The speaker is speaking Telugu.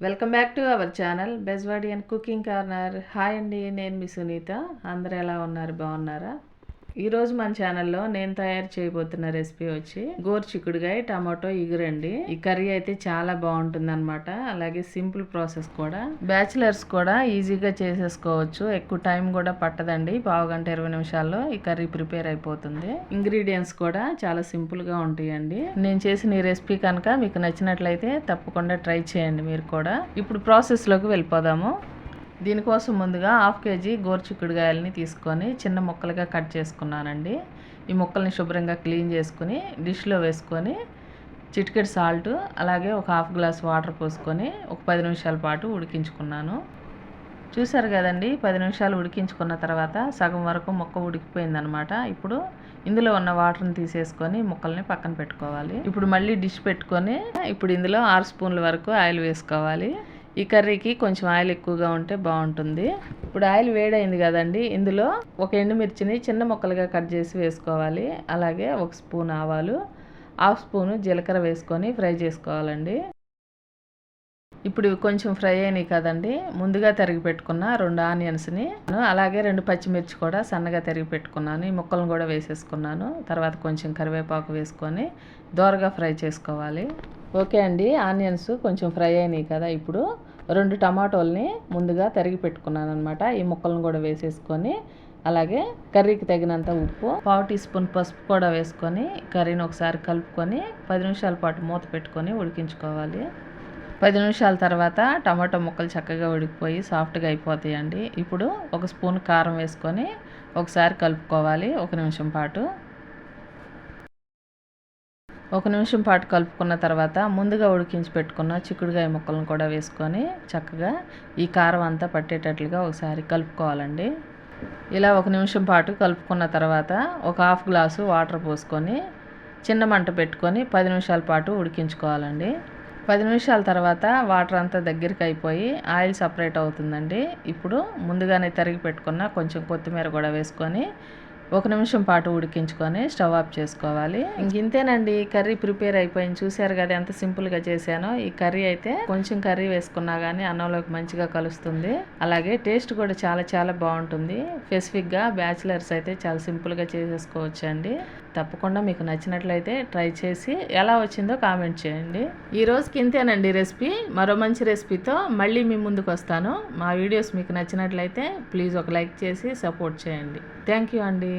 Welcome back to our channel Bejwadi and cooking corner. Hi అండి నేను మీ సునీత. అందరు ఎలా ఉన్నారు? బాగున్నారా? ఈరోజు మన ఛానల్లో నేను తయారు చేయబోతున్న రెసిపీ వచ్చి గోరు చిక్కుడుగాయ టమాటో ఇగురండి. ఈ కర్రీ అయితే చాలా బాగుంటుంది అనమాట అలాగే సింపుల్ ప్రాసెస్ కూడా. బ్యాచిలర్స్ కూడా ఈజీగా చేసేసుకోవచ్చు. ఎక్కువ టైం కూడా పట్టదండి. పావు గంట ఇరవై నిమిషాల్లో ఈ కర్రీ ప్రిపేర్ అయిపోతుంది. ఇంగ్రీడియంట్స్ కూడా చాలా సింపుల్గా ఉంటాయండి. నేను చేసిన ఈ రెసిపీ కనుక మీకు నచ్చినట్లయితే తప్పకుండా ట్రై చేయండి మీరు కూడా. ఇప్పుడు ప్రాసెస్లోకి వెళ్ళిపోదాము. దీనికోసం ముందుగా హాఫ్ కేజీ గోరుచిక్కుడుగాయలని తీసుకొని చిన్న ముక్కలుగా కట్ చేసుకున్నానండి. ఈ ముక్కల్ని శుభ్రంగా క్లీన్ చేసుకుని డిష్లో వేసుకొని చిటికెట్ సాల్ట్ అలాగే ఒక హాఫ్ గ్లాస్ వాటర్ పోసుకొని ఒక పది నిమిషాల పాటు ఉడికించుకున్నాను. చూసారు కదండి పది నిమిషాలు ఉడికించుకున్న తర్వాత సగం వరకు ముక్క ఉడికిపోయిందనమాట. ఇప్పుడు ఇందులో ఉన్న వాటర్ని తీసేసుకొని ముక్కల్ని పక్కన పెట్టుకోవాలి. ఇప్పుడు మళ్ళీ డిష్ పెట్టుకొని ఇప్పుడు ఇందులో ఆరు స్పూన్ల వరకు ఆయిల్ వేసుకోవాలి. ఈ కర్రీకి కొంచెం ఆయిల్ ఎక్కువగా ఉంటే బాగుంటుంది. ఇప్పుడు ఆయిల్ వేడైంది కదండి ఇందులో ఒక ఎండుమిర్చిని చిన్న ముక్కలుగా కట్ చేసి వేసుకోవాలి. అలాగే ఒక స్పూన్ ఆవాలు హాఫ్ స్పూను జీలకర్ర వేసుకొని ఫ్రై చేసుకోవాలండి. ఇప్పుడు కొంచెం ఫ్రై అయినాయి కదండి ముందుగా తరిగి పెట్టుకున్న రెండు ఆనియన్స్ని అలాగే రెండు పచ్చిమిర్చి కూడా సన్నగా తరిగి పెట్టుకున్నాను. ఈ ముక్కలను కూడా వేసేసుకున్నాను. తర్వాత కొంచెం కరివేపాకు వేసుకొని దోరగా ఫ్రై చేసుకోవాలి. ఓకే అండి ఆనియన్స్ కొంచెం ఫ్రై అయినాయి కదా ఇప్పుడు. రెండు టమాటోల్ని ముందుగా తరిగి పెట్టుకున్నాను అనమాట ఈ ముక్కలను కూడా వేసేసుకొని అలాగే కర్రీకి తగినంత ఉప్పు పావు టీ స్పూన్ పసుపు కూడా వేసుకొని కర్రీని ఒకసారి కలుపుకొని పది నిమిషాల పాటు మూత పెట్టుకొని ఉడికించుకోవాలి. పది నిమిషాల తర్వాత టమాటో ముక్కలు చక్కగా ఉడికిపోయి సాఫ్ట్గా అయిపోతాయండి. ఇప్పుడు ఒక స్పూన్ కారం వేసుకొని ఒకసారి కలుపుకోవాలి ఒక నిమిషం పాటు. ఒక నిమిషం పాటు కలుపుకున్న తర్వాత ముందుగా ఉడికించి పెట్టుకున్న చిక్కుడుగాయ ముక్కలను కూడా వేసుకొని చక్కగా ఈ కారం అంతా పట్టేటట్లుగా ఒకసారి కలుపుకోవాలండి. ఇలా ఒక నిమిషం పాటు కలుపుకున్న తర్వాత ఒక హాఫ్ గ్లాసు వాటర్ పోసుకొని చిన్న మంట పెట్టుకొని పది నిమిషాల పాటు ఉడికించుకోవాలండి. పది నిమిషాల తర్వాత వాటర్ అంతా దగ్గరికి అయిపోయి ఆయిల్ సపరేట్ అవుతుందండి. ఇప్పుడు ముందుగానే తరిగి పెట్టుకున్న కొంచెం కొత్తిమీర కూడా వేసుకొని ఒక నిమిషం పాటు ఉడికించుకొని స్టవ్ ఆఫ్ చేసుకోవాలి. ఇంక ఇంతేనండి కర్రీ ప్రిపేర్ అయిపోయింది. చూసారు కదా ఎంత సింపుల్గా చేశానో. ఈ కర్రీ అయితే కొంచెం కర్రీ వేసుకున్నా కానీ అన్నంలోకి మంచిగా కలుస్తుంది. అలాగే టేస్ట్ కూడా చాలా చాలా బాగుంటుంది. స్పెసిఫిక్గా బ్యాచిలర్స్ అయితే చాలా సింపుల్గా చేసేసుకోవచ్చు అండి తప్పకుండా మీకు నచ్చినట్లయితే ట్రై చేసి ఎలా వచ్చిందో కామెంట్ చేయండి. ఈరోజుకి ఇంతేనండి రెసిపీ. మరో మంచి రెసిపీతో మళ్ళీ మీ ముందుకు వస్తాను. మా వీడియోస్ మీకు నచ్చినట్లయితే ప్లీజ్ ఒక లైక్ చేసి సపోర్ట్ చేయండి. థ్యాంక్ యూ అండి.